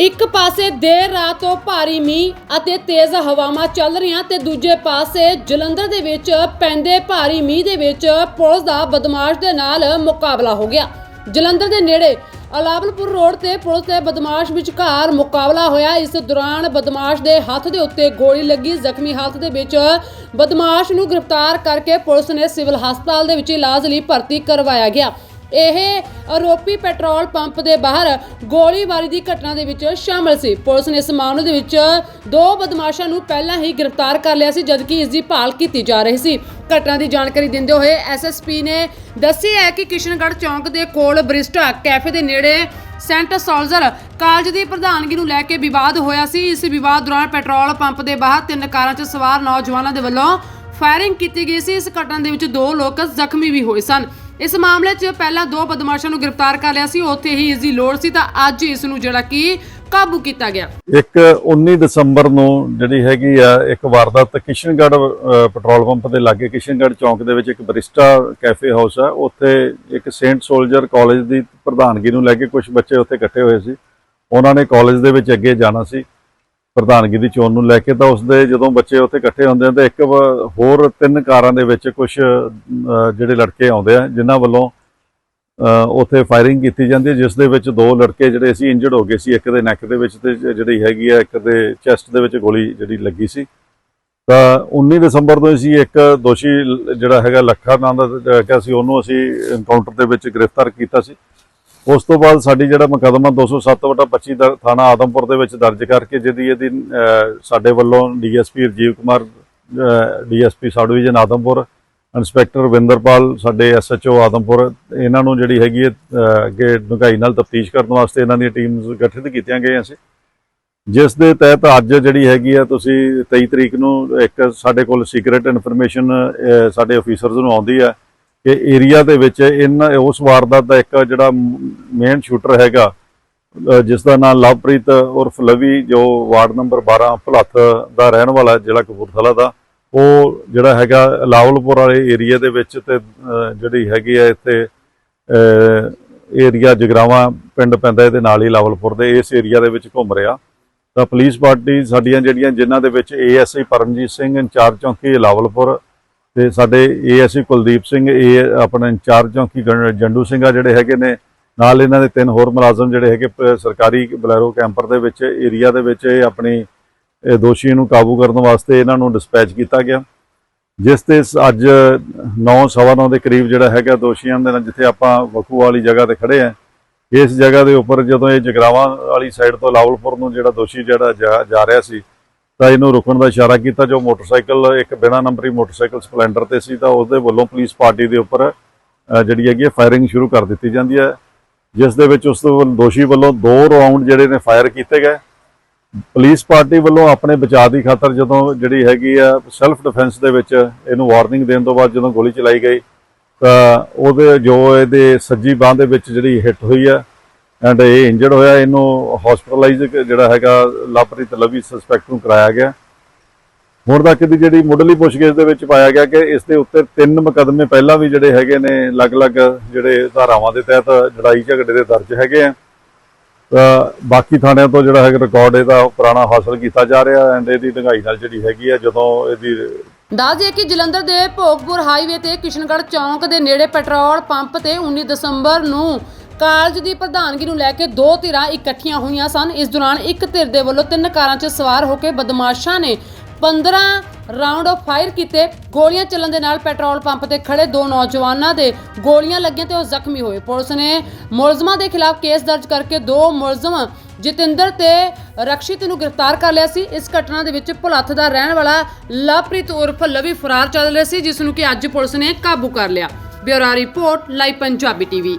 ਇੱਕ ਪਾਸੇ ਦੇਰ ਰਾਤ ਤੋਂ ਭਾਰੀ ਮੀਂਹ ਅਤੇ ਤੇਜ਼ ਹਵਾਵਾਂ ਚੱਲ ਰਹੀਆਂ ਤੇ ਦੂਜੇ ਪਾਸੇ ਜਲੰਧਰ ਦੇ ਵਿੱਚ ਪੈਂਦੇ ਭਾਰੀ ਮੀਂਹ ਦੇ ਵਿੱਚ ਪੁਲਿਸ ਦਾ ਬਦਮਾਸ਼ ਦੇ ਨਾਲ ਮੁਕਾਬਲਾ ਹੋ ਗਿਆ। ਜਲੰਧਰ ਦੇ ਨੇੜੇ ਅਲਾਵਲਪੁਰ ਰੋਡ ਤੇ ਪੁਲਿਸ ਤੇ ਬਦਮਾਸ਼ ਵਿਚਕਾਰ ਮੁਕਾਬਲਾ ਹੋਇਆ। ਇਸ ਦੌਰਾਨ ਬਦਮਾਸ਼ ਦੇ ਹੱਥ ਦੇ ਉੱਤੇ ਗੋਲੀ ਲੱਗੀ। ਜ਼ਖਮੀ ਹਾਲਤ ਦੇ ਵਿੱਚ ਬਦਮਾਸ਼ ਨੂੰ ਗ੍ਰਿਫਤਾਰ ਕਰਕੇ ਪੁਲਿਸ ਨੇ ਸਿਵਲ ਹਸਪਤਾਲ ਦੇ ਵਿੱਚ ਇਲਾਜ ਲਈ ਭਰਤੀ ਕਰਵਾਇਆ ਗਿਆ। ਇਹ ਆਰੋਪੀ ਪੈਟਰੋਲ ਪੰਪ ਦੇ ਬਾਹਰ ਗੋਲੀਬਾਰੀ ਦੀ ਘਟਨਾ ਦੇ ਵਿੱਚ ਸ਼ਾਮਲ ਸੀ। ਪੁਲਿਸ ਨੇ ਇਸ ਮਾਮਲੇ ਦੇ ਵਿੱਚ ਦੋ ਬਦਮਾਸ਼ਾਂ ਨੂੰ ਪਹਿਲਾਂ ਹੀ ਗ੍ਰਿਫਤਾਰ ਕਰ ਲਿਆ ਸੀ, ਜਦਕਿ ਇਸ ਦੀ ਭਾਲ ਕੀਤੀ ਜਾ ਰਹੀ ਸੀ। ਘਟਨਾ ਦੀ ਜਾਣਕਾਰੀ ਦਿੰਦੇ ਹੋਏ ਐਸਐਸਪੀ ਨੇ ਦੱਸਿਆ ਹੈ ਕਿ ਕਿਸ਼ਨਗੜ੍ਹ ਚੌਂਕ ਦੇ ਕੋਲ ਬ੍ਰਿਸਟਾ ਕੈਫੇ ਦੇ ਨੇੜੇ ਸੈਂਟ ਸੋਲਜ਼ਰ ਕਾਲਜ ਦੀ ਪ੍ਰਧਾਨਗੀ ਨੂੰ ਲੈ ਕੇ ਵਿਵਾਦ ਹੋਇਆ ਸੀ। ਇਸ ਵਿਵਾਦ ਦੌਰਾਨ ਪੈਟਰੋਲ ਪੰਪ ਦੇ ਬਾਹਰ ਤਿੰਨ ਕਾਰਾਂ 'ਚ ਸਵਾਰ ਨੌਜਵਾਨਾਂ ਦੇ ਵੱਲੋਂ ਫਾਇਰਿੰਗ ਕੀਤੀ ਗਈ ਸੀ। ਇਸ ਘਟਨਾ ਦੇ ਵਿੱਚ ਦੋ ਲੋਕ ਜ਼ਖਮੀ ਵੀ ਹੋਏ ਸਨ। ਇਸ ਮਾਮਲੇ 'ਚ ਪਹਿਲਾਂ ਦੋ ਬਦਮਾਸ਼ਾਂ ਨੂੰ ਗ੍ਰਿਫਤਾਰ ਕਰ ਲਿਆ ਸੀ, ਉੱਥੇ ਹੀ ਇਸ ਦੀ ਲੋੜ ਸੀ, ਤਾਂ ਅੱਜ ਇਸ ਨੂੰ ਜਿਹੜਾ ਕਿ ਕਾਬੂ ਕੀਤਾ ਗਿਆ। ਇੱਕ 19 ਦਸੰਬਰ ਨੂੰ ਜਿਹੜੀ ਹੈਗੀ ਆ, ਇੱਕ ਵਾਰਦਾਤ ਕਿਸ਼ਨਗੜ੍ਹ ਪੈਟਰੋਲ ਪੰਪ ਦੇ ਲਾਗੇ ਕਿਸ਼ਨਗੜ ਚੌਂਕ ਦੇ ਵਿੱਚ ਇੱਕ ਬਰਿਸਟਾ ਕੈਫੇ ਹਾਊਸ ਆ। ਉੱਥੇ ਇੱਕ ਸੇਂਟ ਸੋਲਜਰ ਕਾਲਜ ਦੀ ਪ੍ਰਧਾਨਗੀ ਨੂੰ ਲੈ ਕੇ ਕੁਝ ਬੱਚੇ ਉੱਥੇ ਇਕੱਠੇ ਹੋਏ ਸੀ। ਉਹਨਾਂ ਨੇ ਕਾਲਜ ਦੇ ਵਿੱਚ ਅੱਗੇ ਜਾਣਾ ਸੀ। ਪ੍ਰਧਾਨਗੀ ਦੀ ਚੋਣ ਨੂੰ ਲੈ ਕੇ ਤਾਂ ਉਸਦੇ ਜਦੋਂ ਬੱਚੇ ਉੱਥੇ ਇਕੱਠੇ ਹੁੰਦੇ ਆ ਤਾਂ ਇੱਕ ਹੋਰ ਤਿੰਨ ਕਾਰਾਂ ਦੇ ਵਿੱਚ ਕੁਝ ਜਿਹੜੇ ਲੜਕੇ ਆਉਂਦੇ ਆ, ਜਿਨ੍ਹਾਂ ਵੱਲੋਂ ਉੱਥੇ ਫਾਇਰਿੰਗ ਕੀਤੀ ਜਾਂਦੀ ਹੈ, ਜਿਸ ਦੇ ਵਿੱਚ ਦੋ ਲੜਕੇ ਜਿਹੜੇ ਸੀ ਇੰਜਰਡ ਹੋ ਗਏ ਸੀ, ਇੱਕ ਦੇ ਨੈਕ ਦੇ ਵਿੱਚ ਤੇ ਜਿਹੜੀ ਹੈਗੀ ਆ, ਇੱਕ ਦੇ ਚੈਸਟ ਦੇ ਵਿੱਚ ਗੋਲੀ ਜਿਹੜੀ ਲੱਗੀ ਸੀ। ਤਾਂ 19 ਦਸੰਬਰ ਤੋਂ ਅਸੀਂ ਇੱਕ ਦੋਸ਼ੀ ਜਿਹੜਾ ਹੈਗਾ ਲੱਖਾ ਨਾਮ ਦਾ ਜਿਹੜਾ ਸੀ, ਉਹਨੂੰ ਅਸੀਂ ਐਨਕਾਊਂਟਰ ਦੇ ਵਿੱਚ ਗ੍ਰਿਫਤਾਰ ਕੀਤਾ ਸੀ। ਉਸ ਤੋਂ ਬਾਅਦ ਸਾਡੀ ਜਿਹੜਾ ਮੁਕੱਦਮਾ 207/25 ਦਾ ਥਾਣਾ ਆਦਮਪੁਰ ਦੇ ਵਿੱਚ ਦਰਜ ਕਰਕੇ ਜਿਹਦੀ ਇਹਦੀ ਸਾਡੇ ਵੱਲੋਂ DSP Rajiv Kumar DSP sub division Adampur, inspector Vinderpal ਸਾਡੇ ਐਸਐਚਓ ਆਦਮਪੁਰ, ਇਹਨਾਂ ਨੂੰ ਜਿਹੜੀ ਹੈਗੀ ਹੈ ਅੱਗੇ ਡੂੰਘਾਈ ਨਾਲ ਤਫਤੀਸ਼ ਕਰਨ ਵਾਸਤੇ ਇਹਨਾਂ ਦੀਆਂ ਟੀਮਸ ਗਠਿਤ ਕੀਤੀਆਂ ਗਈਆਂ ਸੀ। ਜਿਸ ਦੇ ਤਹਿਤ ਅੱਜ ਜਿਹੜੀ ਹੈਗੀ ਆ ਤੁਸੀਂ 23 ਤਰੀਕ ਨੂੰ ਇੱਕ ਸਾਡੇ ਕੋਲ ਸੀਕ੍ਰੀਟ ਇਨਫੋਰਮੇਸ਼ਨ ਸਾਡੇ ਅਫੀਸਰਸ ਨੂੰ ਆਉਂਦੀ ਹੈ। ਕਿ ਏਰੀਆ ਦੇ ਵਿੱਚ ਇਹਨਾਂ, ਉਸ ਵਾਰਦਾਤ ਦਾ ਇੱਕ ਜਿਹੜਾ ਮੇਨ ਸ਼ੂਟਰ ਹੈਗਾ, ਅਹ ਜਿਸ ਦਾ ਨਾਮ ਲਵਪ੍ਰੀਤ ਉਰਫ ਲਵੀ, ਜੋ ਵਾਰਡ ਨੰਬਰ 12 ਭਲੱਥ ਦਾ ਰਹਿਣ ਵਾਲਾ ਜ਼ਿਲ੍ਹਾ ਕਪੂਰਥਲਾ ਦਾ, ਉਹ ਜਿਹੜਾ ਹੈਗਾ ਲਾਵਲਪੁਰ ਵਾਲੇ ਏਰੀਆ ਦੇ ਵਿੱਚ ਤੇ ਜਿਹੜੀ ਹੈਗੀ ਹੈ ਇੱਥੇ ਏਰੀਆ ਜਗਰਾਵਾਂ ਪਿੰਡ ਪੈਂਦਾ, ਇਹਦੇ ਨਾਲ ਹੀ ਲਾਵਲਪੁਰ ਦੇ ਇਸ ਏਰੀਆ ਦੇ ਵਿੱਚ ਘੁੰਮ ਰਿਹਾ। ਤਾਂ ਪੁਲਿਸ ਪਾਰਟੀ ਸਾਡੀਆਂ ਜਿਹੜੀਆਂ, ਜਿਨ੍ਹਾਂ ਦੇ ਵਿੱਚ ਏਐਸਆਈ ਪਰਮਜੀਤ ਸਿੰਘ, ਇੰਚਾਰਜ ਚੌਂਕੀ ਲਾਵਲਪੁਰ ਤੇ ਸਾਡੇ ਏਐਸਆਈ ਕੁਲਦੀਪ ਸਿੰਘ, ਇਹ ਆਪਣਾ ਇੰਚਾਰਜ ਚੌਂਕੀ ਗੰ- ਜੰਡੂ ਸਿੰਘ ਆ ਜਿਹੜੇ ਹੈਗੇ ਨੇ, ਨਾਲ ਇਹਨਾਂ ਦੇ ਤਿੰਨ ਹੋਰ ਮੁਲਾਜ਼ਮ ਜਿਹੜੇ ਹੈਗੇ, ਪ- ਸਰਕਾਰੀ ਬਲੈਰੋ ਕੈਂਪਰ ਦੇ ਵਿੱਚ, ਏਰੀਆ ਦੇ ਵਿੱਚ ਇਹ ਆਪਣੀ, ਇਹ ਦੋਸ਼ੀ ਨੂੰ ਕਾਬੂ ਕਰਨ ਵਾਸਤੇ ਇਹਨਾਂ ਨੂੰ ਡਿਸਪੈਚ ਕੀਤਾ ਗਿਆ। ਜਿਸ ਤੇ ਸ- ਅੱਜ 9:30 ਦੇ ਕਰੀਬ ਜਿਹੜਾ ਹੈਗਾ ਦੋਸ਼ੀਆਂ ਦੇ ਨਾਲ ਜਿੱਥੇ ਆਪਾਂ ਵਕੂ ਵਾਲੀ ਜਗ੍ਹਾ ਤੇ ਖੜੇ ਆ ਇਸ ਜਗ੍ਹਾ ਦੇ ਉੱਪਰ ਜਦੋਂ ਇਹ ਜਗਰਾਵਾਂ ਵਾਲੀ ਸਾਈਡ ਤੋਂ ਲਾਵਲਪੁਰ ਨੂੰ ਜਿਹੜਾ ਦੋਸ਼ੀ ਜਿਹੜਾ ਜਾ- ਜਾ ਰਿਹਾ ਸੀ ਤਾਂ ਇਹਨੂੰ ਰੁਕਣ ਦਾ ਇਸ਼ਾਰਾ ਕੀਤਾ, ਜੋ ਮੋਟਰਸਾਈਕਲ, ਇੱਕ ਬਿਨਾਂ ਨੰਬਰੀ ਮੋਟਰਸਾਈਕਲ ਸਪਲੈਂਡਰ ਤੇ ਸੀ, ਤਾਂ ਉਹਦੇ ਵੱਲੋਂ ਪੁਲਿਸ ਪਾਰਟੀ ਦੇ ਉੱਪਰ ਜਿਹੜੀ ਹੈਗੀ ਫਾਇਰਿੰਗ ਸ਼ੁਰੂ ਕਰ ਦਿੱਤੀ ਜਾਂਦੀ ਹੈ। ਜਿਸ ਦੇ ਵਿੱਚ ਉਸ ਦੋਸ਼ੀ ਵੱਲੋਂ ਦੋ ਰਾਉਂਡ ਜਿਹੜੇ ਨੇ ਫਾਇਰ ਕੀਤੇ ਗਏ। ਪੁਲਿਸ ਪਾਰਟੀ ਵੱਲੋਂ ਆਪਣੇ ਬਚਾਅ ਦੀ ਖਾਤਰ ਜਦੋਂ ਜਿਹੜੀ ਹੈਗੀ ਆ ਸੈਲਫ ਡਿਫੈਂਸ ਦੇ ਵਿੱਚ ਇਹਨੂੰ ਵਾਰਨਿੰਗ ਦੇਣ ਤੋਂ ਬਾਅਦ ਜਦੋਂ ਗੋਲੀ ਚਲਾਈ ਗਈ, ਤਾਂ ਉਹਦੇ, ਜੋ ਇਹਦੇ ਸੱਜੀ ਬਾਹ ਦੇ ਵਿੱਚ ਜਿਹੜੀ ਹਿੱਟ ਹੋਈ ਆ ਐਂਡ ਇਹ ਇੰਜਰਡ ਹੋਇਆ, ਇਹਨੂੰ ਹਸਪੀਟਲਾਈਜ਼ ਜਿਹੜਾ ਹੈਗਾ ਲਵਪ੍ਰੀਤ ਲਵੀ ਸਸਪੈਕਟ ਨੂੰ ਕਰਾਇਆ ਗਿਆ। ਹੁਣ ਤੱਕ ਦੀ ਜਿਹੜੀ ਮੁੱਢਲੀ ਪੁੱਛਗਿੱਛ ਦੇ ਵਿੱਚ ਪਾਇਆ ਗਿਆ ਕਿ ਇਸ ਦੇ ਉੱਤੇ ਤਿੰਨ ਮੁਕੱਦਮੇ ਪਹਿਲਾਂ ਵੀ ਜਿਹੜੇ ਹੈਗੇ ਨੇ, ਅਲੱਗ-ਅਲੱਗ ਜਿਹੜੇ ਧਾਰਾਵਾਂ ਦੇ ਤਹਿਤ ਲੜਾਈ ਝਗੜੇ ਦੇ ਦਰਜ ਹੈਗੇ ਆ। ਤਾਂ ਬਾਕੀ ਥਾਣਿਆਂ ਤੋਂ ਜਿਹੜਾ ਹੈਗਾ ਰਿਕਾਰਡ ਇਹਦਾ ਪੁਰਾਣਾ ਹਾਸਲ ਕੀਤਾ ਜਾ ਰਿਹਾ ਐਂਡ ਇਹਦੀ ਡੰਗਾਈ ਨਾਲ ਜਿਹੜੀ ਹੈਗੀ ਆ, ਜਦੋਂ ਇਹਦੀ ਦੱਸ ਦਈਏ ਕਿ ਜਲੰਧਰ ਦੇ ਭੋਗਪੁਰ ਹਾਈਵੇ ਤੇ ਕਿਸ਼ਨਗੜ੍ਹ ਚੌਂਕ ਦੇ ਨੇੜੇ ਪੈਟਰੋਲ ਪੰਪ ਤੇ 19 ਦਸੰਬਰ ਨੂੰ ਕਾਲਜ ਦੀ ਪ੍ਰਧਾਨਗੀ ਨੂੰ ਲੈ ਕੇ ਦੋ ਧਿਰਾਂ ਇਕੱਠੀਆਂ ਹੋਈਆਂ ਸਨ। ਇਸ ਦੌਰਾਨ ਇੱਕ ਧਿਰ ਦੇ ਵੱਲੋਂ ਤਿੰਨ ਕਾਰਾਂ 'ਚ ਸਵਾਰ ਹੋ ਕੇ ਬਦਮਾਸ਼ਾਂ ਨੇ 15 ਰਾਉਂਡ ਆਫ ਫਾਇਰ ਕੀਤੇ। ਗੋਲੀਆਂ ਚੱਲਣ ਦੇ ਨਾਲ ਪੈਟਰੋਲ ਪੰਪ ਤੇ ਖੜੇ ਦੋ ਨੌਜਵਾਨਾਂ ਦੇ ਗੋਲੀਆਂ ਲੱਗੀਆਂ ਤੇ ਉਹ ਜ਼ਖਮੀ ਹੋਏ। ਪੁਲਿਸ ਨੇ ਮੁਲਜ਼ਮਾਂ ਦੇ ਖਿਲਾਫ ਕੇਸ ਦਰਜ ਕਰਕੇ ਦੋ ਮੁਲਜ਼ਮ ਜਤਿੰਦਰ ਤੇ ਰਕਸ਼ਿਤ ਨੂੰ ਗ੍ਰਿਫਤਾਰ ਕਰ ਲਿਆ ਸੀ। ਇਸ ਘਟਨਾ ਦੇ ਵਿੱਚ ਭੁਲੱਥ ਦਾ ਰਹਿਣ ਵਾਲਾ ਲਵਪ੍ਰੀਤ ਉਰਫ ਲਵੀ ਫਰਾਰ ਚੱਲ ਰਿਹਾ ਸੀ, ਜਿਸ ਨੂੰ ਕਿ ਅੱਜ ਪੁਲਿਸ ਨੇ ਕਾਬੂ ਕਰ ਲਿਆ। Bureau report, live Punjabi TV.